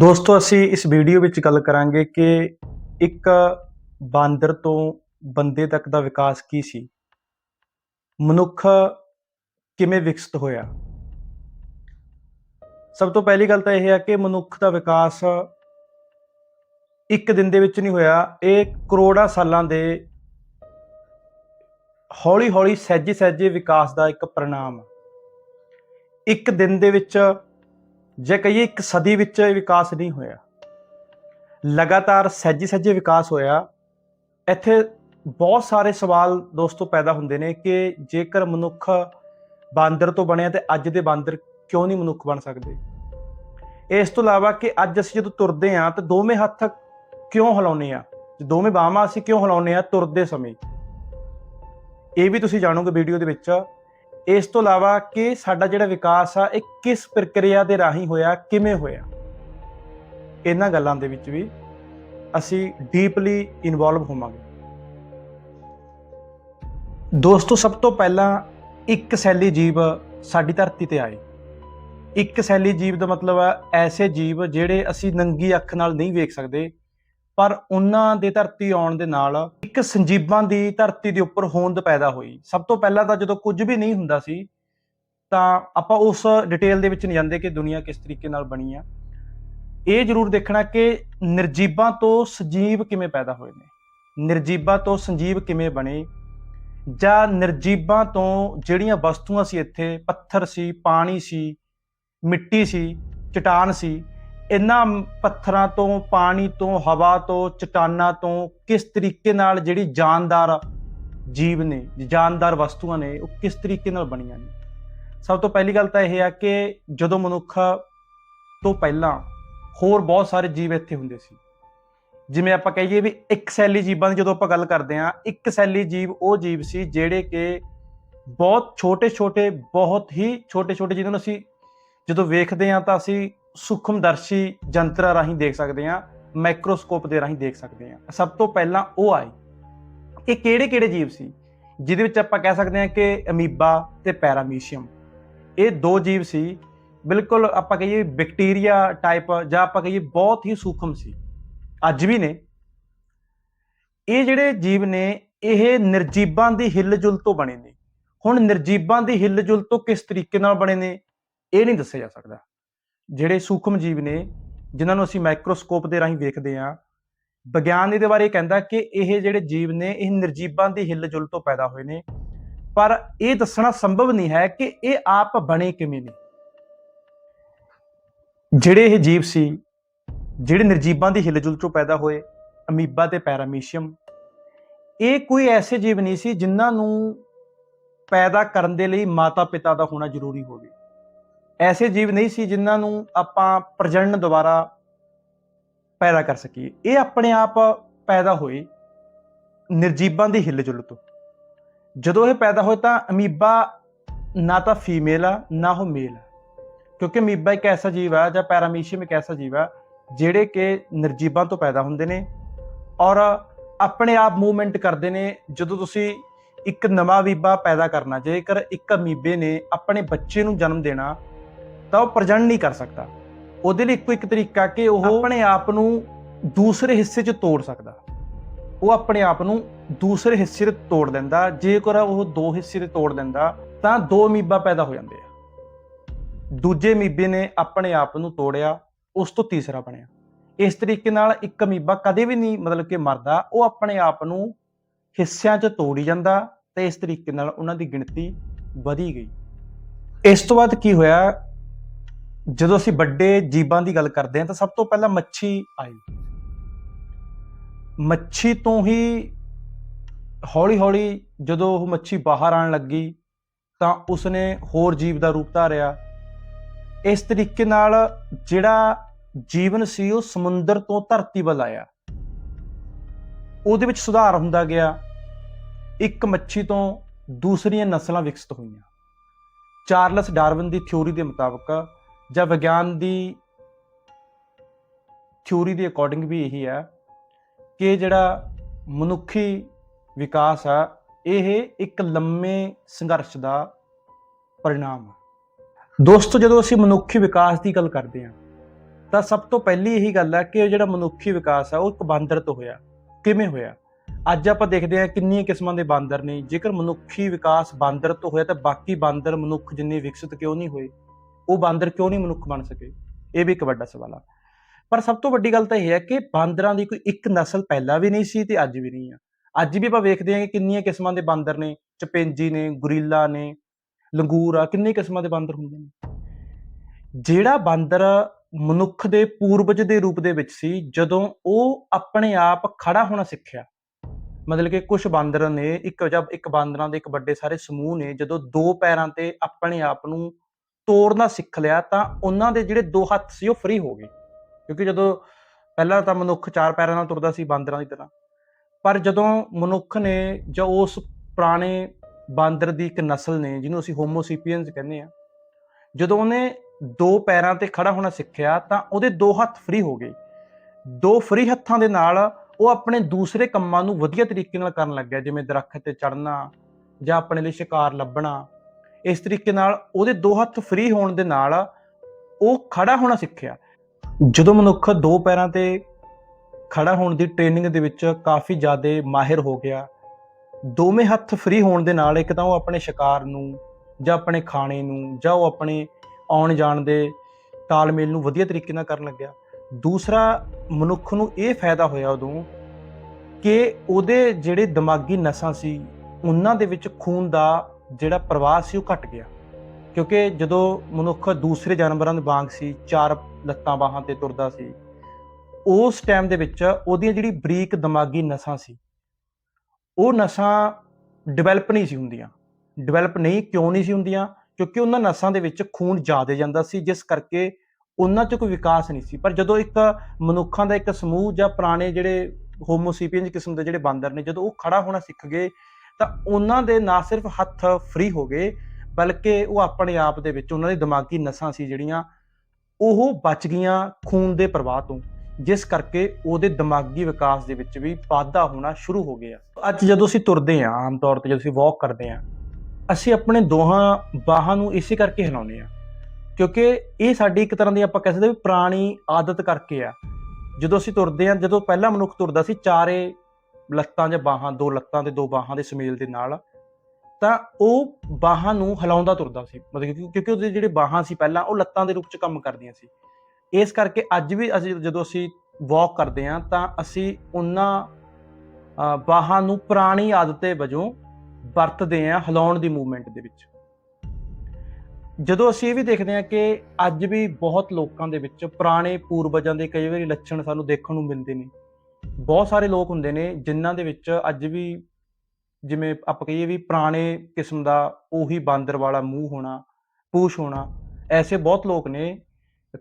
ਦੋਸਤੋ, ਅਸੀਂ ਇਸ ਵੀਡੀਓ ਵਿੱਚ ਗੱਲ ਕਰਾਂਗੇ ਕਿ ਇੱਕ ਬਾਂਦਰ ਤੋਂ ਬੰਦੇ ਤੱਕ ਦਾ ਵਿਕਾਸ ਕੀ ਸੀ? ਮਨੁੱਖ ਕਿਵੇਂ ਵਿਕਸਿਤ ਹੋਇਆ? ਸਭ ਤੋਂ ਪਹਿਲੀ ਗੱਲ ਤਾਂ ਇਹ ਹੈ ਕਿ ਮਨੁੱਖ ਦਾ ਵਿਕਾਸ ਇੱਕ ਦਿਨ ਦੇ ਵਿੱਚ ਨਹੀਂ ਹੋਇਆ, ਇਹ ਕਰੋੜਾਂ ਸਾਲਾਂ ਦੇ ਹੌਲੀ-ਹੌਲੀ ਸਹਿਜੇ-ਸਹਿਜੇ ਵਿਕਾਸ ਦਾ ਇੱਕ ਪ੍ਰਣਾਮ। ਇੱਕ ਦਿਨ ਦੇ ਵਿੱਚ ਜੇ ਕਹੀਏ ਇੱਕ ਸਦੀ ਵਿੱਚ ਵਿਕਾਸ ਨਹੀਂ ਹੋਇਆ, ਲਗਾਤਾਰ ਸਹਿਜੇ ਸਹਿਜੇ ਵਿਕਾਸ ਹੋਇਆ, ਇੱਥੇ ਬਹੁਤ ਸਾਰੇ ਸਵਾਲ ਦੋਸਤੋ ਪੈਦਾ ਹੁੰਦੇ ਨੇ ਕਿ ਜੇਕਰ ਮਨੁੱਖ ਬਾਂਦਰ ਤੋਂ ਬਣਿਆ ਤੇ ਅੱਜ ਦੇ ਬਾਂਦਰ ਕਿਉਂ ਨਹੀਂ ਮਨੁੱਖ ਬਣ ਸਕਦੇ? ਇਸ ਤੋਂ ਇਲਾਵਾ ਕਿ ਅੱਜ ਅਸੀਂ ਜਦੋਂ ਤੁਰਦੇ ਹਾਂ ਤਾਂ ਦੋਵੇਂ ਹੱਥ ਕਿਉਂ ਹਿਲਾਉਂਦੇ ਆ ਦੋਵੇਂ ਬਾਹਾਂ ਅਸੀਂ ਕਿਉਂ ਹਿਲਾਉਂਦੇ ਆ ਤੁਰਦੇ ਸਮੇਂ? ਇਹ ਵੀ ਤੁਸੀਂ ਜਾਣੋਗੇ ਵੀਡੀਓ ਦੇ ਵਿੱਚ। ਇਸ ਤੋਂ ਇਲਾਵਾ ਕਿ ਸਾਡਾ ਜਿਹੜਾ ਵਿਕਾਸ ਆ, ਇਹ ਕਿਸ ਪ੍ਰਕਿਰਿਆ ਦੇ ਰਾਹੀਂ ਹੋਇਆ, ਕਿਵੇਂ ਹੋਇਆ? ਇਹਨਾਂ ਗੱਲਾਂ ਦੇ ਵਿੱਚ ਵੀ ਅਸੀਂ ਡੀਪਲੀ ਇਨਵੋਲਵ ਹੋਵਾਂਗੇ। ਦੋਸਤੋ, ਸਭ ਤੋਂ ਪਹਿਲਾਂ ਇੱਕ ਸੈਲੀ ਜੀਵ ਸਾਡੀ ਧਰਤੀ ਤੇ ਆਏ। ਇੱਕ ਸੈਲੀ ਜੀਵ ਦਾ ਮਤਲਬ ਹੈ ਐਸੇ ਜੀਵ ਜਿਹੜੇ ਅਸੀਂ ਨੰਗੀ ਅੱਖ ਨਾਲ ਨਹੀਂ ਵੇਖ ਸਕਦੇ, ਪਰ ਉਹਨਾਂ ਦੇ ਧਰਤੀ ਆਉਣ ਦੇ ਨਾਲ ਇੱਕ ਸੰਜੀਬਾਂ ਦੀ ਧਰਤੀ ਦੇ ਉੱਪਰ ਹੋਂਦ ਪੈਦਾ ਹੋਈ। ਸਭ ਤੋਂ ਪਹਿਲਾਂ ਤਾਂ ਜਦੋਂ ਕੁਝ ਵੀ ਨਹੀਂ ਹੁੰਦਾ ਸੀ, ਤਾਂ ਆਪਾਂ ਉਸ ਡਿਟੇਲ ਦੇ ਵਿੱਚ ਨਹੀਂ ਜਾਂਦੇ ਕਿ ਦੁਨੀਆ ਕਿਸ ਤਰੀਕੇ ਨਾਲ ਬਣੀ ਆ। ਇਹ ਜ਼ਰੂਰ ਦੇਖਣਾ ਕਿ ਨਿਰਜੀਬਾਂ ਤੋਂ ਸਜੀਵ ਕਿਵੇਂ ਪੈਦਾ ਹੋਏ ਨੇ। ਨਿਰਜੀਬਾਂ ਤੋਂ ਸੰਜੀਵ ਕਿਵੇਂ ਬਣੇ, ਜਾਂ ਨਿਰਜੀਬਾਂ ਤੋਂ ਜਿਹੜੀਆਂ ਵਸਤੂਆਂ ਸੀ ਇੱਥੇ, ਪੱਥਰ ਸੀ, ਪਾਣੀ ਸੀ, ਮਿੱਟੀ ਸੀ, ਚਟਾਨ ਸੀ ਇਹਨਾਂ ਪੱਥਰਾਂ ਤੋਂ, ਪਾਣੀ ਤੋਂ, ਹਵਾ ਤੋਂ, ਚਟਾਨਾਂ ਤੋਂ ਕਿਸ ਤਰੀਕੇ ਨਾਲ ਜਿਹੜੀ ਜਾਨਦਾਰ ਜੀਵ ਨੇ, ਜਾਨਦਾਰ ਵਸਤੂਆਂ ਨੇ, ਉਹ ਕਿਸ ਤਰੀਕੇ ਨਾਲ ਬਣੀਆਂ ਨੇ? ਸਭ ਤੋਂ ਪਹਿਲੀ ਗੱਲ ਤਾਂ ਇਹ ਆ ਕਿ ਜਦੋਂ ਮਨੁੱਖ ਤੋਂ ਪਹਿਲਾਂ ਹੋਰ ਬਹੁਤ ਸਾਰੇ ਜੀਵ ਇੱਥੇ ਹੁੰਦੇ ਸੀ। ਜਿਵੇਂ ਆਪਾਂ ਕਹੀਏ ਵੀ ਇੱਕ ਸੈਲੀ ਜੀਵਾਂ ਦੀ ਜਦੋਂ ਆਪਾਂ ਗੱਲ ਕਰਦੇ ਹਾਂ, ਇੱਕ ਸੈਲੀ ਜੀਵ ਉਹ ਜੀਵ ਸੀ ਜਿਹੜੇ ਕਿ ਬਹੁਤ ਛੋਟੇ-ਛੋਟੇ, ਬਹੁਤ ਹੀ ਛੋਟੇ-ਛੋਟੇ ਜਿਹਨਾਂ ਨੂੰ ਅਸੀਂ ਜਦੋਂ ਵੇਖਦੇ ਹਾਂ ਤਾਂ ਅਸੀਂ ਸੂਖਮਦਰਸ਼ੀ ਯੰਤਰਾਂ ਰਾਹੀਂ ਦੇਖ ਸਕਦੇ ਹਾਂ ਮਾਈਕਰੋਸਕੋਪ ਦੇ ਰਾਹੀਂ ਦੇਖ ਸਕਦੇ ਹਾਂ। ਸਭ ਤੋਂ ਪਹਿਲਾਂ ਉਹ ਆਏ। ਇਹ ਕਿਹੜੇ-ਕਿਹੜੇ ਜੀਵ ਸੀ? ਜਿਹਦੇ ਵਿੱਚ ਆਪਾਂ ਕਹਿ ਸਕਦੇ ਹਾਂ ਕਿ ਅਮੀਬਾ ਤੇ ਪੈਰਾਮੀਸ਼ੀਅਮ। ਇਹ ਦੋ ਜੀਵ ਸੀ। ਬਿਲਕੁਲ ਆਪਾਂ ਕਹੀਏ ਬੈਕਟੀਰੀਆ ਟਾਈਪ ਜਾਂ ਆਪਾਂ ਕਹੀਏ ਬਹੁਤ ਹੀ ਸੂਖਮ ਸੀ। ਅੱਜ ਵੀ ਨੇ। ਇਹ ਜਿਹੜੇ ਜੀਵ ਨੇ, ਇਹ ਨਿਰਜੀਵਾਂ ਦੀ ਹਿਲਜੁਲ ਤੋਂ ਬਣੇ ਨੇ। ਹੁਣ ਨਿਰਜੀਵਾਂ ਦੀ ਹਿਲਜੁਲ ਤੋਂ ਕਿਸ ਤਰੀਕੇ ਨਾਲ ਬਣੇ ਨੇ, ਇਹ ਨਹੀਂ ਦੱਸਿਆ ਜਾ ਸਕਦਾ। ਜਿਹੜੇ ਸੂਖਮ ਜੀਵ ਨੇ, ਜਿਨ੍ਹਾਂ ਨੂੰ ਅਸੀਂ ਮਾਈਕਰੋਸਕੋਪ ਦੇ ਰਾਹੀਂ ਵੇਖਦੇ ਹਾਂ, ਵਿਗਿਆਨ ਇਹਦੇ ਬਾਰੇ ਕਹਿੰਦਾ ਕਿ ਇਹ ਜਿਹੜੇ ਜੀਵ ਨੇ, ਇਹ ਨਿਰਜੀਵਾਂ ਦੀ ਹਿਲਜੁਲ ਤੋਂ ਪੈਦਾ ਹੋਏ ਨੇ। ਪਰ ਇਹ ਦੱਸਣਾ ਸੰਭਵ ਨਹੀਂ ਹੈ ਕਿ ਇਹ ਆਪ ਬਣੇ ਕਿਵੇਂ ਨੇ। ਜਿਹੜੇ ਇਹ ਜੀਵ ਸੀ, ਜਿਹੜੇ ਨਿਰਜੀਵਾਂ ਦੀ ਹਿਲਜੁਲ ਤੋਂ ਪੈਦਾ ਹੋਏ, ਅਮੀਬਾ ਤੇ ਪੈਰਾਮੀਸ਼ੀਅਮ, ਇਹ ਕੋਈ ਐਸੇ ਜੀਵ ਨਹੀਂ ਸੀ ਜਿਨ੍ਹਾਂ ਨੂੰ ਪੈਦਾ ਕਰਨ ਦੇ ਲਈ ਮਾਤਾ ਪਿਤਾ ਦਾ ਹੋਣਾ ਜ਼ਰੂਰੀ ਹੋਵੇ। ਐਸੇ ਜੀਵ ਨਹੀਂ ਸੀ ਜਿਨ੍ਹਾਂ ਨੂੰ ਆਪਾਂ ਪ੍ਰਜਨਨ ਦੁਆਰਾ ਪੈਦਾ ਕਰ ਸਕੀਏ। ਇਹ ਆਪਣੇ ਆਪ ਪੈਦਾ ਹੋਏ ਨਿਰਜੀਵਾਂ ਦੀ ਹਿਲਜੁਲ ਤੋਂ। ਜਦੋਂ ਇਹ ਪੈਦਾ ਹੋਏ ਤਾਂ ਅਮੀਬਾ ਨਾ ਤਾਂ ਫੀਮੇਲ ਆ, ਨਾ ਉਹ ਮੇਲ ਆ। ਕਿਉਂਕਿ ਅਮੀਬਾ ਇੱਕ ਐਸਾ ਜੀਵ ਆ ਜਾਂ ਪੈਰਾਮੀਸ਼ੀਅਮ ਇੱਕ ਐਸਾ ਜੀਵ ਆ, ਜਿਹੜੇ ਕਿ ਨਿਰਜੀਵਾਂ ਤੋਂ ਪੈਦਾ ਹੁੰਦੇ ਨੇ ਔਰ ਆਪਣੇ ਆਪ ਮੂਵਮੈਂਟ ਕਰਦੇ ਨੇ। ਜਦੋਂ ਤੁਸੀਂ ਇੱਕ ਨਵਾਂ ਅਮੀਬਾ ਪੈਦਾ ਕਰਨਾ, ਜੇਕਰ ਇੱਕ ਅਮੀਬੇ ਨੇ ਆਪਣੇ ਬੱਚੇ ਨੂੰ ਜਨਮ ਦੇਣਾ ਤਾਂ ਉਹ ਪ੍ਰਜਨਨ ਨਹੀਂ ਕਰ ਸਕਦਾ। ਉਹਦੇ ਲਈ ਇੱਕੋ ਇੱਕ ਤਰੀਕਾ ਕਿ ਉਹ ਆਪਣੇ ਆਪ ਨੂੰ ਦੂਸਰੇ ਹਿੱਸੇ 'ਚ ਤੋੜ ਸਕਦਾ। ਉਹ ਆਪਣੇ ਆਪ ਨੂੰ ਦੂਸਰੇ ਹਿੱਸੇ 'ਤੇ ਤੋੜ ਦਿੰਦਾ। ਜੇਕਰ ਉਹ ਦੋ ਹਿੱਸੇ 'ਤੇ ਤੋੜ ਦਿੰਦਾ ਤਾਂ ਦੋ ਅਮੀਬਾ ਪੈਦਾ ਹੋ ਜਾਂਦੇ ਆ। ਦੂਜੇ ਅਮੀਬੇ ਨੇ ਆਪਣੇ ਆਪ ਨੂੰ ਤੋੜਿਆ ਉਸ ਤੋਂ ਤੀਸਰਾ ਬਣਿਆ। ਇਸ ਤਰੀਕੇ ਨਾਲ ਇੱਕ ਅਮੀਬਾ ਕਦੇ ਵੀ ਨਹੀਂ ਮਤਲਬ ਕਿ ਮਰਦਾ। ਉਹ ਆਪਣੇ ਆਪ ਨੂੰ ਹਿੱਸਿਆਂ 'ਚ ਤੋੜੀ ਜਾਂਦਾ ਤੇ ਇਸ ਤਰੀਕੇ ਨਾਲ ਉਹਨਾਂ ਦੀ ਗਿਣਤੀ ਵਧੀ ਗਈ। ਇਸ ਤੋਂ ਬਾਅਦ ਕੀ ਹੋਇਆ? ਜਦੋਂ ਅਸੀਂ ਵੱਡੇ ਜੀਵਾਂ ਦੀ ਗੱਲ ਕਰਦੇ ਹਾਂ ਤਾਂ ਸਭ ਤੋਂ ਪਹਿਲਾਂ ਮੱਛੀ ਆਈ। ਮੱਛੀ ਤੋਂ ਹੀ ਹੌਲੀ-ਹੌਲੀ ਜਦੋਂ ਉਹ ਮੱਛੀ ਬਾਹਰ ਆਣ ਲੱਗੀ ਤਾਂ ਉਸਨੇ ਹੋਰ ਜੀਵ ਦਾ ਰੂਪ ਧਾਰਿਆ। ਇਸ ਤਰੀਕੇ ਨਾਲ ਜਿਹੜਾ ਜੀਵਨ ਸੀ ਉਹ ਸਮੁੰਦਰ ਤੋਂ ਧਰਤੀ ਵੱਲ ਆਇਆ। ਉਹਦੇ ਵਿੱਚ ਸੁਧਾਰ ਹੁੰਦਾ ਗਿਆ। ਇੱਕ ਮੱਛੀ ਤੋਂ ਦੂਸਰੀਆਂ ਨਸਲਾਂ ਵਿਕਸਿਤ ਹੋਈਆਂ। ਚਾਰਲਸ ਡਾਰਵਿਨ ਦੀ ਥਿਊਰੀ ਦੇ ਮੁਤਾਬਕ ਜਾਂ ਵਿਗਿਆਨ ਦੀ ਥਿਊਰੀ ਦੇ ਅਕੋਰਡਿੰਗ ਵੀ ਇਹੀ ਹੈ ਕਿ ਜਿਹੜਾ ਮਨੁੱਖੀ ਵਿਕਾਸ ਆ, ਇਹ ਇੱਕ ਲੰਮੇ ਸੰਘਰਸ਼ ਦਾ ਪਰਿਣਾਮ ਹੈ ਦੋਸਤੋ, ਜਦੋਂ ਅਸੀਂ ਮਨੁੱਖੀ ਵਿਕਾਸ ਦੀ ਗੱਲ ਕਰਦੇ ਹਾਂ, ਤਾਂ ਸਭ ਤੋਂ ਪਹਿਲੀ ਇਹੀ ਗੱਲ ਹੈ ਕਿ ਜਿਹੜਾ ਮਨੁੱਖੀ ਵਿਕਾਸ ਹੈ ਉਹ ਇੱਕ ਬਾਂਦਰ ਤੋਂ ਹੋਇਆ। ਕਿਵੇਂ ਹੋਇਆ? ਅੱਜ ਆਪਾਂ ਦੇਖਦੇ ਹਾਂ ਕਿੰਨੀਆਂ ਕਿਸਮਾਂ ਦੇ ਬਾਂਦਰ ਨੇ। ਜੇਕਰ ਮਨੁੱਖੀ ਵਿਕਾਸ ਬਾਂਦਰ ਤੋਂ ਹੋਇਆ, ਤਾਂ ਬਾਕੀ ਬਾਂਦਰ ਮਨੁੱਖ ਜਿੰਨੇ ਵਿਕਸਿਤ ਕਿਉਂ ਨਹੀਂ ਹੋਏ? ਉਹ ਬਾਂਦਰ ਕਿਉਂ ਨਹੀਂ ਮਨੁੱਖ ਬਣ ਸਕੇ? ਇਹ ਵੀ ਇੱਕ ਵੱਡਾ ਸਵਾਲ ਆ। ਪਰ ਸਭ ਤੋਂ ਵੱਡੀ ਗੱਲ ਤਾਂ ਇਹ ਹੈ ਕਿ ਬਾਂਦਰਾਂ ਦੀ ਕੋਈ ਇੱਕ ਨਸਲ ਪਹਿਲਾਂ ਵੀ ਨਹੀਂ ਸੀ ਤੇ ਅੱਜ ਵੀ ਨਹੀਂ ਆ। ਅੱਜ ਵੀ ਆਪਾਂ ਵੇਖਦੇ ਹਾਂ ਕਿ ਕਿੰਨੀਆਂ ਕਿਸਮਾਂ ਦੇ ਬਾਂਦਰ ਨੇ, ਚਪੇਂਜੀ ਨੇ, ਗੁਰੀਲਾ ਨੇ, ਲੰਗੂਰ ਆ, ਕਿੰਨੇ ਕਿਸਮਾਂ ਦੇ ਬਾਂਦਰ ਹੁੰਦੇ ਨੇ। ਜਿਹੜਾ ਬਾਂਦਰ ਮਨੁੱਖ ਦੇ ਪੂਰਵਜ ਦੇ ਰੂਪ ਦੇ ਵਿੱਚ ਸੀ, ਜਦੋਂ ਉਹ ਆਪਣੇ ਆਪ ਖੜਾ ਹੋਣਾ ਸਿੱਖਿਆ, ਮਤਲਬ ਕਿ ਕੁਝ ਬਾਂਦਰ ਨੇ, ਇੱਕ ਜਦ ਇੱਕ ਬਾਂਦਰਾਂ ਦੇ ਇੱਕ ਵੱਡੇ ਸਾਰੇ ਸਮੂਹ ਨੇ, ਜਦੋਂ ਦੋ ਪੈਰਾਂ ਤੇ ਆਪਣੇ ਆਪ ਨੂੰ ਤੋੜਨਾ ਸਿੱਖ ਲਿਆ ਤਾਂ ਉਹਨਾਂ ਦੇ ਜਿਹੜੇ ਦੋ ਹੱਥ ਸੀ ਉਹ ਫ੍ਰੀ ਹੋ ਗਏ। ਕਿਉਂਕਿ ਜਦੋਂ ਪਹਿਲਾਂ ਤਾਂ ਮਨੁੱਖ ਚਾਰ ਪੈਰਾਂ ਨਾਲ ਤੁਰਦਾ ਸੀ ਬਾਂਦਰਾਂ ਦੀ ਤਰ੍ਹਾਂ। ਪਰ ਜਦੋਂ ਮਨੁੱਖ ਨੇ ਜਾਂ ਉਸ ਪੁਰਾਣੇ ਬਾਂਦਰ ਦੀ ਇੱਕ ਨਸਲ ਨੇ, ਜਿਹਨੂੰ ਅਸੀਂ ਹੋਮੋਸੀਪੀਅਨਸ ਕਹਿੰਦੇ ਆ ਜਦੋਂ ਉਹਨੇ ਦੋ ਪੈਰਾਂ ਤੇ ਖੜਾ ਹੋਣਾ ਸਿੱਖਿਆ ਤਾਂ ਉਹਦੇ ਦੋ ਹੱਥ ਫ੍ਰੀ ਹੋ ਗਏ। ਦੋ ਫ੍ਰੀ ਹੱਥਾਂ ਦੇ ਨਾਲ ਉਹ ਆਪਣੇ ਦੂਸਰੇ ਕੰਮਾਂ ਨੂੰ ਵਧੀਆ ਤਰੀਕੇ ਨਾਲ ਕਰਨ ਲੱਗਿਆ, ਜਿਵੇਂ ਦਰਖਤ ਤੇ ਚੜ੍ਹਨਾ ਜਾਂ ਆਪਣੇ ਲਈ ਸ਼ਿਕਾਰ ਲੱਭਣਾ। ਇਸ ਤਰੀਕੇ ਨਾਲ ਉਹਦੇ ਦੋ ਹੱਥ ਫ੍ਰੀ ਹੋਣ ਦੇ ਨਾਲ ਉਹ ਖੜਾ ਹੋਣਾ ਸਿੱਖਿਆ। ਜਦੋਂ ਮਨੁੱਖ ਦੋ ਪੈਰਾਂ ਤੇ ਖੜਾ ਹੋਣ ਦੀ ਟ੍ਰੇਨਿੰਗ ਦੇ ਵਿੱਚ ਕਾਫੀ ਜ਼ਿਆਦਾ ਮਾਹਿਰ ਹੋ ਗਿਆ, ਦੋਵੇਂ ਹੱਥ ਫ੍ਰੀ ਹੋਣ ਦੇ ਨਾਲ ਇੱਕ ਤਾਂ ਉਹ ਆਪਣੇ ਸ਼ਿਕਾਰ ਨੂੰ ਜਾਂ ਆਪਣੇ ਖਾਣੇ ਨੂੰ ਜਾਂ ਉਹ ਆਪਣੇ ਆਉਣ ਜਾਣ ਦੇ ਤਾਲਮੇਲ ਨੂੰ ਵਧੀਆ ਤਰੀਕੇ ਨਾਲ ਕਰਨ ਲੱਗਿਆ। ਦੂਸਰਾ ਮਨੁੱਖ ਨੂੰ ਇਹ ਫਾਇਦਾ ਹੋਇਆ ਉਦੋਂ ਕਿ ਉਹਦੇ ਜਿਹੜੇ ਦਿਮਾਗੀ ਨਸਾਂ ਸੀ, ਉਹਨਾਂ ਦੇ ਵਿੱਚ ਖੂਨ ਦਾ ਜਿਹੜਾ ਪ੍ਰਵਾਹ ਸੀ ਉਹ ਘਟ ਗਿਆ। ਕਿਉਂਕਿ ਜਦੋਂ ਮਨੁੱਖ ਦੂਸਰੇ ਜਾਨਵਰਾਂ ਦੇ ਵਾਂਗ ਸੀ, ਚਾਰ ਲੱਤਾਂ ਬਾਹਾਂ ਤੇ ਤੁਰਦਾ ਸੀ, ਉਸ ਟਾਈਮ ਦੇ ਵਿੱਚ ਉਹਦੀਆਂ ਜਿਹੜੀ ਬਰੀਕ ਦਿਮਾਗੀ ਨਸਾਂ ਸੀ, ਉਹ ਨਸਾਂ ਡਿਵੈਲਪ ਨਹੀਂ ਸੀ ਹੁੰਦੀਆਂ। ਡਿਵੈਲਪ ਨਹੀਂ, ਕਿਉਂ ਨਹੀਂ ਸੀ ਹੁੰਦੀਆਂ? ਕਿਉਂਕਿ ਉਹਨਾਂ ਨਸਾਂ ਦੇ ਵਿੱਚ ਖੂਨ ਜ਼ਿਆਦਾ ਜਾਂਦਾ ਸੀ, ਜਿਸ ਕਰਕੇ ਉਹਨਾਂ 'ਚ ਕੋਈ ਵਿਕਾਸ ਨਹੀਂ ਸੀ। ਪਰ ਜਦੋਂ ਇੱਕ ਮਨੁੱਖਾਂ ਦਾ ਇੱਕ ਸਮੂਹ ਜਾਂ ਪੁਰਾਣੇ ਜਿਹੜੇ ਹੋਮੋਸੀਪੀਅਨਸ ਕਿਸਮ ਦੇ ਜਿਹੜੇ ਬਾਂਦਰ ਨੇ, ਜਦੋਂ ਉਹ ਖੜਾ ਹੋਣਾ ਸਿੱਖ ਗਏ ਤਾਂ ਉਹਨਾਂ ਦੇ ਨਾ ਸਿਰਫ ਹੱਥ ਫ੍ਰੀ ਹੋ ਗਏ, ਬਲਕਿ ਉਹ ਆਪਣੇ ਆਪ ਦੇ ਵਿੱਚ ਉਹਨਾਂ ਦੀ ਦਿਮਾਗੀ ਨਸਾਂ ਸੀ ਜਿਹੜੀਆਂ, ਉਹ ਬਚ ਗਈਆਂ ਖੂਨ ਦੇ ਪ੍ਰਵਾਹ ਤੋਂ, ਜਿਸ ਕਰਕੇ ਉਹਦੇ ਦਿਮਾਗੀ ਵਿਕਾਸ ਦੇ ਵਿੱਚ ਵੀ ਵਾਧਾ ਹੋਣਾ ਸ਼ੁਰੂ ਹੋ ਗਿਆ। ਅੱਜ ਜਦੋਂ ਅਸੀਂ ਤੁਰਦੇ ਹਾਂ, ਆਮ ਤੌਰ ਤੇ ਜਦੋਂ ਅਸੀਂ ਵਾਕ ਕਰਦੇ ਹਾਂ, ਅਸੀਂ ਆਪਣੇ ਦੋਹਾਂ ਬਾਹਾਂ ਨੂੰ ਇਸੇ ਕਰਕੇ ਹਿਲਾਉਂਦੇ ਹਾਂ, ਕਿਉਂਕਿ ਇਹ ਸਾਡੀ ਇੱਕ ਤਰ੍ਹਾਂ ਦੀ ਆਪਾਂ ਕਹਿ ਸਕਦੇ ਵੀ ਪੁਰਾਣੀ ਆਦਤ ਕਰਕੇ ਆ। ਜਦੋਂ ਅਸੀਂ ਤੁਰਦੇ ਹਾਂ, ਜਦੋਂ ਪਹਿਲਾ ਮਨੁੱਖ ਤੁਰਦਾ ਸੀ, ਚਾਰੇ ਲੱਤਾਂ ਜਾਂ ਬਾਹਾਂ ਦੋ ਲੱਤਾਂ ਤੇ ਦੋ ਬਾਹਾਂ ਦੇ ਸੁਮੇਲ ਦੇ ਨਾਲ ਤਾਂ ਉਹ ਬਾਹਾਂ ਨੂੰ ਹਿਲਾਉਂਦਾ ਤੁਰਦਾ ਸੀ। ਮਤਲਬ ਕਿ ਕਿਉਂਕਿ ਉਹਦੇ ਜਿਹੜੇ ਬਾਹਾਂ ਸੀ ਪਹਿਲਾਂ ਉਹ ਲੱਤਾਂ ਦੇ ਰੂਪ ਚ ਕੰਮ ਕਰਦੀਆਂ ਸੀ। ਇਸ ਕਰਕੇ ਅੱਜ ਵੀ ਅਸੀਂ ਜਦੋਂ ਅਸੀਂ ਵਾਕ ਕਰਦੇ ਹਾਂ ਤਾਂ ਅਸੀਂ ਉਹਨਾਂ ਅ, ਬਾਹਾਂ ਨੂੰ ਪੁਰਾਣੀ ਆਦਤੇ ਵਜੋਂ ਵਰਤਦੇ ਹਾਂ ਹਿਲਾਉਣ ਦੀ ਮੂਵਮੈਂਟ ਦੇ ਵਿੱਚ। ਜਦੋਂ ਅਸੀਂ ਇਹ ਵੀ ਦੇਖਦੇ ਹਾਂ ਕਿ ਅੱਜ ਵੀ ਬਹੁਤ ਲੋਕਾਂ ਦੇ ਵਿੱਚ ਪੁਰਾਣੇ ਪੂਰਵਜਾਂ ਦੇ ਕਈ ਵਾਰੀ ਲੱਛਣ ਸਾਨੂੰ ਦੇਖਣ ਨੂੰ ਮਿਲਦੇ ਨੇ ਬਹੁਤ ਸਾਰੇ ਲੋਕ ਹੁੰਦੇ ਨੇ ਜਿਨ੍ਹਾਂ ਦੇ ਵਿੱਚ ਅੱਜ ਵੀ ਜਿਵੇਂ ਆਪਾਂ ਕਹੀਏ ਵੀ ਪੁਰਾਣੇ ਕਿਸਮ ਦਾ ਉਹੀ ਬਾਂਦਰ ਵਾਲਾ ਮੂੰਹ ਹੋਣਾ, ਪੂਛ ਹੋਣਾ, ਐਸੇ ਬਹੁਤ ਲੋਕ ਨੇ,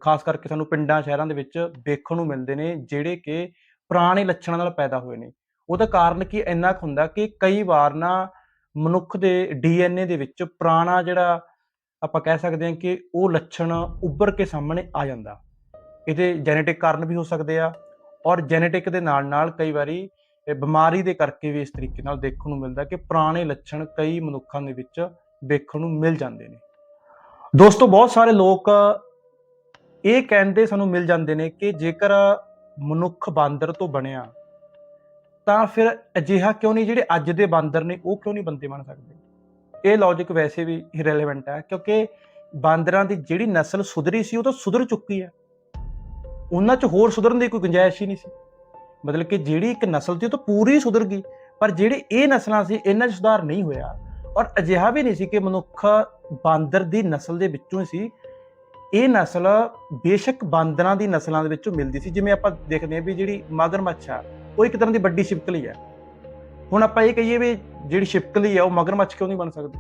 ਖਾਸ ਕਰਕੇ ਸਾਨੂੰ ਪਿੰਡਾਂ, ਸ਼ਹਿਰਾਂ ਦੇ ਵਿੱਚ ਵੇਖਣ ਨੂੰ ਮਿਲਦੇ ਨੇ ਜਿਹੜੇ ਕਿ ਪੁਰਾਣੇ ਲੱਛਣਾਂ ਨਾਲ ਪੈਦਾ ਹੋਏ ਨੇ। ਉਹਦਾ ਕਾਰਨ ਕੀ ਇੰਨਾ ਕੁ ਹੁੰਦਾ ਕਿ ਕਈ ਵਾਰ ਨਾ ਮਨੁੱਖ ਦੇ ਡੀਐਨਏ ਦੇ ਵਿੱਚ ਪੁਰਾਣਾ ਜਿਹੜਾ ਆਪਾਂ ਕਹਿ ਸਕਦੇ ਹਾਂ ਕਿ ਉਹ ਲੱਛਣ ਉੱਭਰ ਕੇ ਸਾਹਮਣੇ ਆ ਜਾਂਦਾ। ਇਹਦੇ ਜੈਨੇਟਿਕ ਕਾਰਨ ਵੀ ਹੋ ਸਕਦੇ ਆ ਔਰ ਜੈਨੇਟਿਕ ਦੇ ਨਾਲ ਨਾਲ ਕਈ ਵਾਰੀ ਬਿਮਾਰੀ ਦੇ ਕਰਕੇ ਵੀ ਇਸ ਤਰੀਕੇ ਨਾਲ ਦੇਖਣ ਨੂੰ ਮਿਲਦਾ ਕਿ ਪੁਰਾਣੇ ਲੱਛਣ ਕਈ ਮਨੁੱਖਾਂ ਦੇ ਵਿੱਚ ਦੇਖਣ ਨੂੰ ਮਿਲ ਜਾਂਦੇ ਨੇ। ਦੋਸਤੋ, ਬਹੁਤ ਸਾਰੇ ਲੋਕ ਇਹ ਕਹਿੰਦੇ ਸਾਨੂੰ ਮਿਲ ਜਾਂਦੇ ਨੇ ਕਿ ਜੇਕਰ ਮਨੁੱਖ ਬਾਂਦਰ ਤੋਂ ਬਣਿਆ, ਤਾਂ ਫਿਰ ਅਜਿਹਾ ਕਿਉਂ ਨਹੀਂ ਜਿਹੜੇ ਅੱਜ ਦੇ ਬਾਂਦਰ ਨੇ ਉਹ ਕਿਉਂ ਨਹੀਂ ਬੰਦੇ ਬਣ ਸਕਦੇ? ਇਹ ਲੌਜੀਕ ਵੈਸੇ ਵੀ ਇਰੈਲੇਵੈਂਟ ਹੈ ਕਿਉਂਕਿ ਬਾਂਦਰਾਂ ਦੀ ਜਿਹੜੀ ਨਸਲ ਸੁਧਰੀ ਸੀ ਉਹ ਤਾਂ ਸੁਧਰ ਚੁੱਕੀ ਹੈ। ਉਹਨਾਂ 'ਚ ਹੋਰ ਸੁਧਰਨ ਦੀ ਕੋਈ ਗੁੰਜਾਇਸ਼ ਹੀ ਨਹੀਂ ਸੀ। ਮਤਲਬ ਕਿ ਜਿਹੜੀ ਇੱਕ ਨਸਲ ਸੀ, ਉਹ ਤਾਂ ਪੂਰੀ ਸੁਧਰ ਗਈ, ਪਰ ਜਿਹੜੇ ਇਹ ਨਸਲਾਂ ਸੀ, ਇਹਨਾਂ 'ਚ ਸੁਧਾਰ ਨਹੀਂ ਹੋਇਆ। ਔਰ ਅਜਿਹਾ ਵੀ ਨਹੀਂ ਸੀ ਕਿ ਮਨੁੱਖ ਬਾਂਦਰ ਦੀ ਨਸਲ ਦੇ ਵਿੱਚੋਂ ਹੀ ਸੀ। ਇਹ ਨਸਲ ਬੇਸ਼ੱਕ ਬਾਂਦਰਾਂ ਦੀ ਨਸਲਾਂ ਦੇ ਵਿੱਚੋਂ ਮਿਲਦੀ ਸੀ। ਜਿਵੇਂ ਆਪਾਂ ਦੇਖਦੇ ਹਾਂ ਵੀ ਜਿਹੜੀ ਮਗਰਮੱਛ ਆ, ਉਹ ਇੱਕ ਤਰ੍ਹਾਂ ਦੀ ਵੱਡੀ ਛਿਪਕਲੀ ਆ। ਹੁਣ ਆਪਾਂ ਇਹ ਕਹੀਏ ਵੀ ਜਿਹੜੀ ਛਿਪਕਲੀ ਆ, ਉਹ ਮਗਰਮੱਛ ਕਿਉਂ ਨਹੀਂ ਬਣ ਸਕਦੀ?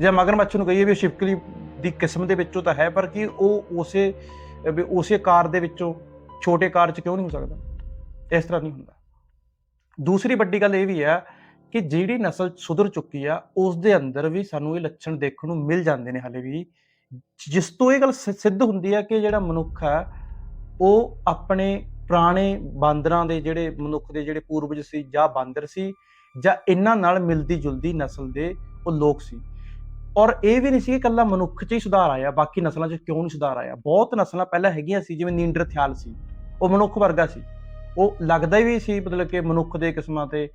ਜਾਂ ਮਗਰਮੱਛ ਨੂੰ ਕਹੀਏ ਵੀ ਛਿਪਕਲੀ ਦੀ ਕਿਸਮ ਦੇ ਵਿੱਚੋਂ ਤਾਂ ਹੈ, ਪਰ ਕਿ ਉਹ ਉਸੇ ਵੀ ਉਸੇ ਕਾਰ ਦੇ ਵਿੱਚੋਂ ਛੋਟੇ ਕਾਰ 'ਚ ਕਿਉਂ ਨਹੀਂ ਹੋ ਸਕਦਾ? ਇਸ ਤਰ੍ਹਾਂ ਨਹੀਂ ਹੁੰਦਾ। ਦੂਸਰੀ ਵੱਡੀ ਗੱਲ ਇਹ ਵੀ ਹੈ ਕਿ ਜਿਹੜੀ ਨਸਲ ਸੁਧਰ ਚੁੱਕੀ ਆ ਉਸ ਦੇ ਅੰਦਰ ਵੀ ਸਾਨੂੰ ਇਹ ਲੱਛਣ ਦੇਖਣ ਨੂੰ ਮਿਲ ਜਾਂਦੇ ਨੇ ਹਲੇ ਵੀ। ਜਿਸ ਤੋਂ ਇਹ ਗੱਲ ਸਿ- ਸਿੱਧ ਹੁੰਦੀ ਹੈ ਕਿ ਜਿਹੜਾ ਮਨੁੱਖ ਹੈ ਉਹ ਆਪਣੇ ਪੁਰਾਣੇ ਬਾਂਦਰਾਂ ਦੇ ਜਿਹੜੇ ਮਨੁੱਖ ਦੇ ਜਿਹੜੇ ਪੂਰਵਜ ਸੀ ਜਾਂ ਬਾਂਦਰ ਸੀ ਜਾਂ ਇਹਨਾਂ ਨਾਲ ਮਿਲਦੀ ਜੁਲਦੀ ਨਸਲ ਦੇ ਉਹ ਲੋਕ ਸੀ। ਔਰ ਇਹ ਵੀ ਨਹੀਂ ਸੀ ਕਿ ਇਕੱਲਾ ਮਨੁੱਖ 'ਚ ਹੀ ਸੁਧਾਰ ਆਇਆ, ਬਾਕੀ ਨਸਲਾਂ 'ਚ ਕਿਉਂ ਨਹੀਂ ਸੁਧਾਰ ਆਇਆ? ਬਹੁਤ ਨਸਲਾਂ ਪਹਿਲਾਂ ਹੈਗੀਆਂ ਸੀ, ਜਿਵੇਂ ਨੀਂਡਰਥਿਆਲ ਸੀ, ਉਹ ਮਨੁੱਖ ਵਰਗਾ ਸੀ। ਉਹ ਲੱਗਦਾ ਹੀ ਵੀ ਸੀ, ਮਤਲਬ ਕਿ ਮਨੁੱਖ ਦੇ ਕਿਸਮਾਂ ਤੇ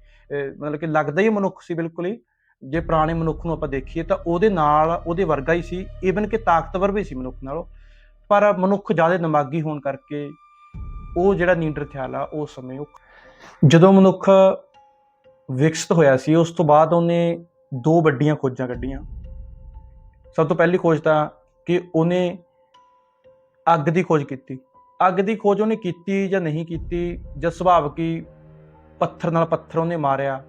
ਮਤਲਬ ਕਿ ਲੱਗਦਾ ਹੀ ਮਨੁੱਖ ਸੀ ਬਿਲਕੁਲ ਹੀ। ਜੇ ਪੁਰਾਣੇ ਮਨੁੱਖ ਨੂੰ ਆਪਾਂ ਦੇਖੀਏ ਤਾਂ ਉਹਦੇ ਨਾਲ, ਉਹਦੇ ਵਰਗਾ ਹੀ ਸੀ ਈਵਨ ਕਿ ਤਾਕਤਵਰ ਵੀ ਸੀ ਮਨੁੱਖ ਨਾਲੋਂ। ਪਰ ਮਨੁੱਖ ਜ਼ਿਆਦਾ ਦਿਮਾਗੀ ਹੋਣ ਕਰਕੇ ਉਹ ਜਿਹੜਾ ਨੀਂਡਰਥਿਆਲ ਆ ਉਸ ਸਮੇਂ ਉਹ ਜਦੋਂ ਮਨੁੱਖ ਵਿਕਸਿਤ ਹੋਇਆ ਸੀ, ਉਸ ਤੋਂ ਬਾਅਦ ਉਹਨੇ ਦੋ ਵੱਡੀਆਂ ਖੋਜਾਂ ਕੱਢੀਆਂ। ਸਭ ਤੋਂ ਪਹਿਲੀ ਖੋਜ ਤਾਂ ਕਿ ਉਹਨੇ ਅੱਗ ਦੀ ਖੋਜ ਕੀਤੀ। ਅੱਗ ਦੀ ਖੋਜ ਉਹਨੇ ਕੀਤੀ ਜਾਂ ਨਹੀਂ ਕੀਤੀ, ਜਾਂ ਸੁਭਾਵ ਹੀ ਪੱਥਰ ਨਾਲ ਪੱਥਰ ਉਹਨੇ ਮਾਰਿਆ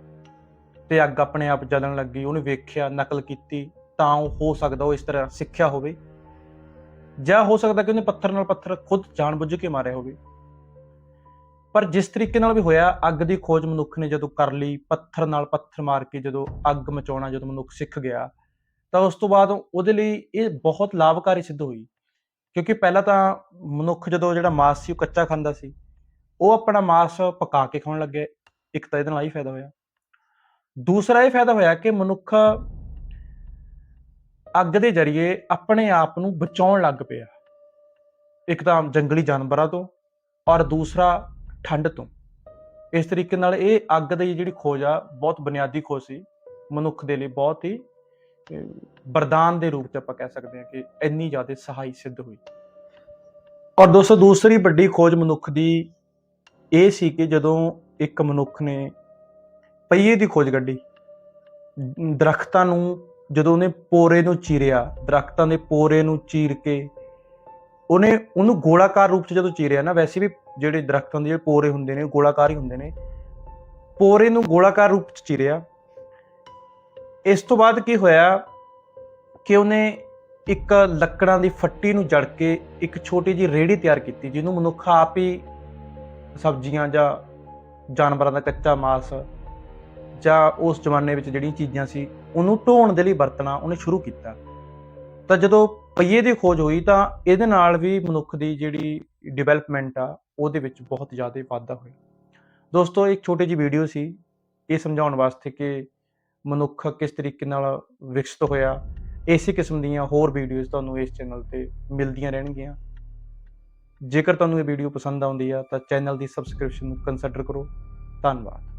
ਤੇ ਅੱਗ ਆਪਣੇ ਆਪ ਜਲਣ ਲੱਗੀ, ਉਹਨੇ ਵੇਖਿਆ, ਨਕਲ ਕੀਤੀ, ਤਾਂ ਉਹ ਹੋ ਸਕਦਾ ਉਹ ਇਸ ਤਰ੍ਹਾਂ ਸਿੱਖਿਆ ਹੋਵੇ। ਜਾਂ ਹੋ ਸਕਦਾ ਕਿ ਉਹਨੇ ਪੱਥਰ ਨਾਲ ਪੱਥਰ ਖੁਦ ਜਾਣਬੁੱਝ ਕੇ ਮਾਰਿਆ ਹੋਵੇ। ਪਰ ਜਿਸ ਤਰੀਕੇ ਨਾਲ ਵੀ ਹੋਇਆ, ਅੱਗ ਦੀ ਖੋਜ ਮਨੁੱਖ ਨੇ ਜਦੋਂ ਕਰ ਲਈ, ਪੱਥਰ ਨਾਲ ਪੱਥਰ ਮਾਰ ਕੇ ਜਦੋਂ ਅੱਗ ਮਚਾਉਣਾ ਜਦੋਂ ਮਨੁੱਖ ਸਿੱਖ ਗਿਆ ਤਾਂ ਉਸ ਤੋਂ ਬਾਅਦ ਉਹਦੇ ਲਈ ਇਹ ਬਹੁਤ ਲਾਭਕਾਰੀ ਸਿੱਧ ਹੋਈ। ਕਿਉਂਕਿ ਪਹਿਲਾਂ ਤਾਂ ਮਨੁੱਖ ਜਦੋਂ ਜਿਹੜਾ ਮਾਸ ਸੀ, ਉਹ ਕੱਚਾ ਖਾਂਦਾ ਸੀ, ਉਹ ਆਪਣਾ ਮਾਸ ਪਕਾ ਕੇ ਖਾਣ ਲੱਗੇ। ਇੱਕ ਤਾਂ ਇਹਦੇ ਨਾਲ ਹੀ ਫਾਇਦਾ ਹੋਇਆ। ਦੂਸਰਾ ਇਹ ਫਾਇਦਾ ਹੋਇਆ ਕਿ ਮਨੁੱਖ ਅੱਗ ਦੇ ਜ਼ਰੀਏ ਆਪਣੇ ਆਪ ਨੂੰ ਬਚਾਉਣ ਲੱਗ ਪਿਆ। ਇੱਕ ਤਾਂ ਜੰਗਲੀ ਜਾਨਵਰਾਂ ਤੋਂ ਔਰ ਦੂਸਰਾ ਠੰਡ ਤੋਂ। ਇਸ ਤਰੀਕੇ ਨਾਲ ਇਹ ਅੱਗ ਦੀ ਜਿਹੜੀ ਖੋਜ ਆ, ਬਹੁਤ ਬੁਨਿਆਦੀ ਖੋਜ ਸੀ। ਮਨੁੱਖ ਦੇ ਲਈ ਬਹੁਤ ਹੀ ਅਹ, ਵਰਦਾਨ ਦੇ ਰੂਪ ਚ ਆਪਾਂ ਕਹਿ ਸਕਦੇ ਹਾਂ ਕਿ ਇੰਨੀ ਜ਼ਿਆਦਾ ਸਹਾਈ ਸਿੱਧ ਹੋਈ। ਔਰ ਦੋਸਤੋ ਦੂਸਰੀ ਵੱਡੀ ਖੋਜ ਮਨੁੱਖ ਦੀ ਇਹ ਸੀ ਕਿ ਜਦੋਂ ਇੱਕ ਮਨੁੱਖ ਨੇ ਪਹੀਏ ਦੀ ਖੋਜ ਕੱਢੀ ਦ- ਦਰਖਤਾਂ ਨੂੰ ਜਦੋਂ ਉਹਨੇ ਪੋਰੇ ਨੂੰ ਚੀਰਿਆ ਦਰਖਤਾਂ ਦੇ ਪੋਰੇ ਨੂੰ ਚੀਰ ਕੇ ਉਹਨੇ ਉਹਨੂੰ ਗੋਲਾਕਾਰ ਰੂਪ ਚ ਜਦੋਂ ਚੀਰਿਆ ਨਾ ਵੈਸੇ ਵੀ ਜਿਹੜੇ ਦਰਖਤਾਂ ਦੇ ਜਿਹੜੇ ਪੋਰੇ ਹੁੰਦੇ ਨੇ ਗੋਲਾਕਾਰ ਹੀ ਹੁੰਦੇ ਨੇ ਪੋਰੇ ਨੂੰ ਗੋਲਾਕਾਰ ਰੂਪ ਚ ਚੀਰਿਆ ਇਸ ਤੋਂ ਬਾਅਦ ਕੀ ਹੋਇਆ ਕਿ ਉਹਨੇ ਇੱਕ ਲੱਕੜਾਂ ਦੀ ਫੱਟੀ ਨੂੰ ਜੜ ਕੇ ਇੱਕ ਛੋਟੀ ਜਿਹੀ ਰੇੜੀ ਤਿਆਰ ਕੀਤੀ, ਜਿਹਨੂੰ ਮਨੁੱਖ ਆਪ ਹੀ ਸਬਜ਼ੀਆਂ ਜਾਂ ਜਾਨਵਰਾਂ ਦਾ ਕੱਚਾ ਮਾਸ ਜਾਂ ਉਸ ਜ਼ਮਾਨੇ ਵਿੱਚ ਜਿਹੜੀਆਂ ਚੀਜ਼ਾਂ ਸੀ, ਉਹਨੂੰ ਢੋਣ ਦੇ ਲਈ ਵਰਤਣਾ ਉਹਨੇ ਸ਼ੁਰੂ ਕੀਤਾ। ਤਾਂ ਜਦੋਂ ਪਹੀਏ ਦੀ ਖੋਜ ਹੋਈ ਤਾਂ ਇਹਦੇ ਨਾਲ ਵੀ ਮਨੁੱਖ ਦੀ ਜਿਹੜੀ ਡਿਵੈਲਪਮੈਂਟ ਆ, ਉਹਦੇ ਵਿੱਚ ਬਹੁਤ ਜ਼ਿਆਦਾ ਵਾਧਾ ਹੋਇਆ। ਦੋਸਤੋ, ਇੱਕ ਛੋਟੀ ਜਿਹੀ ਵੀਡੀਓ ਸੀ, ਇਹ ਸਮਝਾਉਣ ਵਾਸਤੇ ਕਿ ਮਨੁੱਖ ਕਿਸ ਤਰੀਕੇ ਨਾਲ ਵਿਕਸਿਤ ਹੋਇਆ ਇਸੇ ਕਿਸਮ ਦੀਆਂ ਹੋਰ ਵੀਡੀਓਜ਼ ਤੁਹਾਨੂੰ ਇਸ ਚੈਨਲ ਤੇ ਮਿਲਦੀਆਂ ਰਹਿਣਗੀਆਂ। ਜੇਕਰ ਤੁਹਾਨੂੰ ਇਹ ਵੀਡੀਓ ਪਸੰਦ ਆਉਂਦੀ ਆ, ਤਾਂ ਚੈਨਲ ਦੀ ਸਬਸਕ੍ਰਿਪਸ਼ਨ ਨੂੰ ਕੰਸੀਡਰ ਕਰੋ। ਧੰਨਵਾਦ।